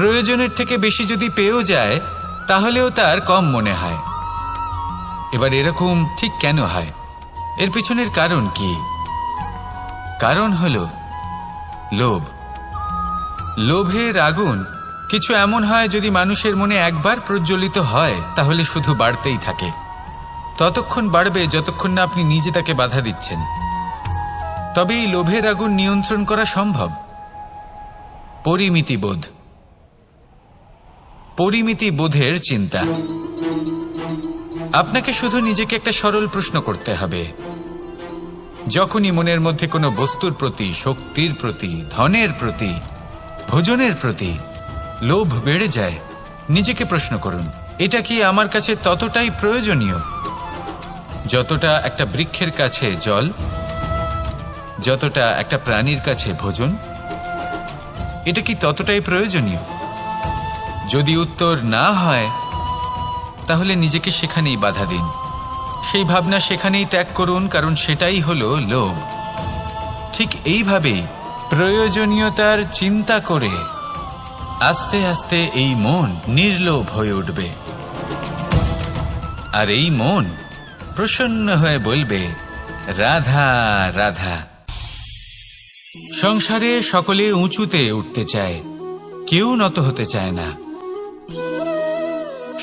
প্রয়োজনের থেকে বেশি যদি পেয়েও যায়, তাহলেও তার কম মনে হয়। এবার এরকম ঠিক কেন হয়? এর পিছনের কারণ কি? কারণ হল লোভ। লোভের আগুন কিছু এমন হয় যদি মানুষের মনে একবার প্রজ্বলিত হয়, তাহলে শুধু বাড়তেই থাকে। ততক্ষণ বাড়বে যতক্ষণ না আপনি নিজে তাকে বাধা দিচ্ছেন। তবে এই লোভের আগুন নিয়ন্ত্রণ করা সম্ভব। পরিমিতিবোধ। পরিমিতি বোধের চিন্তা। আপনাকে শুধু নিজেকে একটা সরল প্রশ্ন করতে হবে। যখনই মনের মধ্যে কোনো বস্তুর প্রতি, শক্তির প্রতি, ধনের প্রতি, ভোজনের প্রতি লোভ বেড়ে যায়, নিজেকে প্রশ্ন করুন, এটা কি আমার কাছে ততটাই প্রয়োজনীয়? যতটা একটা বৃক্ষের কাছে জল, যতটা একটা প্রাণীর কাছে ভোজন, এটা কি ততটাই প্রয়োজনীয়? যদি উত্তর না হয়, তাহলে নিজেকে সেখানেই বাধা দিন। সেই ভাবনা সেখানেই ত্যাগ করুন, কারণ সেটাই হলো লোভ। ঠিক এইভাবেই প্রয়োজনীয়তার চিন্তা করে আস্তে আস্তে এই মন নির্লোভ হয়ে উঠবে। আর এই মন প্রসন্ন হয়ে বলবে, রাধা রাধা। সংসারে সকলে উঁচুতে উঠতে চায়, কেউ নত হতে চায় না।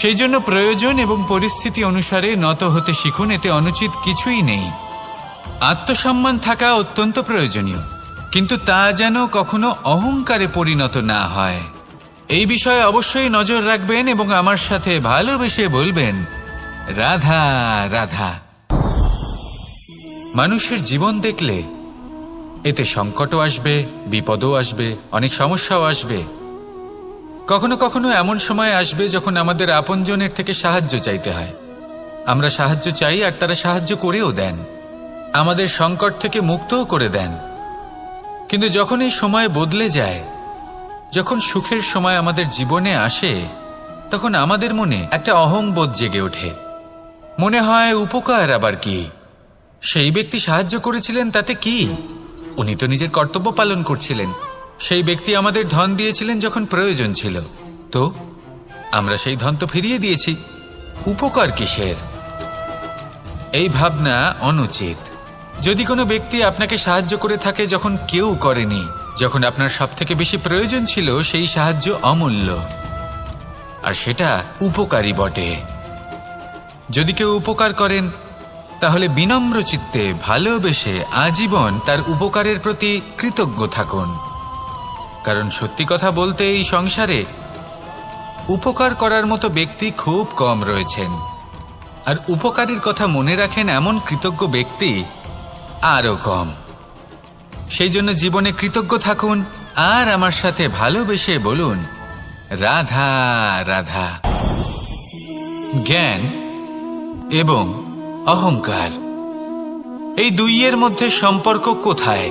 সেই জন্য প্রয়োজন এবং পরিস্থিতি অনুসারে নত হতে শিখুন, এতে অনুচিত কিছুই নেই। আত্মসম্মান থাকা অত্যন্ত প্রয়োজনীয়, কিন্তু তা যেন কখনো অহংকারে পরিণত না হয়। এই বিষয়ে অবশ্যই নজর রাখবেন এবং আমার সাথে ভালোবেসে বলবেন, রাধা রাধা। মানুষের জীবন দেখলে এতে সংকটও আসবে, বিপদও আসবে, অনেক সমস্যাও আসবে। কখনো কখনো এমন সময় আসবে যখন আমাদের আপনজনের থেকে সাহায্য চাইতে হয়। আমরা সাহায্য চাই আর তারা সাহায্য করেও দেন। আমাদের সংকট থেকে মুক্তও করে দেন। কিন্তু যখন এই সময় বদলে যায়, যখন সুখের সময় আমাদের জীবনে আসে, তখন আমাদের মনে একটা অহংবোধ জেগে ওঠে। মনে হয়, উপকার আবার কি? সেই ব্যক্তি সাহায্য করেছিলেন তাতে কি? উনি তো নিজের কর্তব্য পালন করছিলেন। সেই ব্যক্তি আমাদের ধন দিয়েছিলেন যখন প্রয়োজন ছিল। তো, আমরা সেই ধন তো ফিরিয়ে দিয়েছি। উপকার কিসের? এই ভাবনা অনুচিত। যদি কোনো ব্যক্তি আপনাকে সাহায্য করে থাকে যখন কেউ করেনি, যখন আপনার সব থেকে বেশি প্রয়োজন ছিল সেই সাহায্য অমূল্য। আর সেটা উপকারী বটে। যদি কেউ উপকার করেন, তাহলে বিনম্র চিত্তে ভালোবেসে আজীবন তার উপকারের প্রতি কৃতজ্ঞ থাকুন। কারণ সত্যি কথা বলতে এই সংসারে উপকার করার মতো ব্যক্তি খুব কম রয়েছেন। আর উপকারীর কথা মনে রাখেন এমন কৃতজ্ঞ ব্যক্তি আরও কম। সেই জন্য জীবনে কৃতজ্ঞ থাকুন আর আমার সাথে ভালোবেসে বলুন, রাধা রাধা। জ্ঞান এবং অহংকার, এই দুইয়ের মধ্যে সম্পর্ক কোথায়?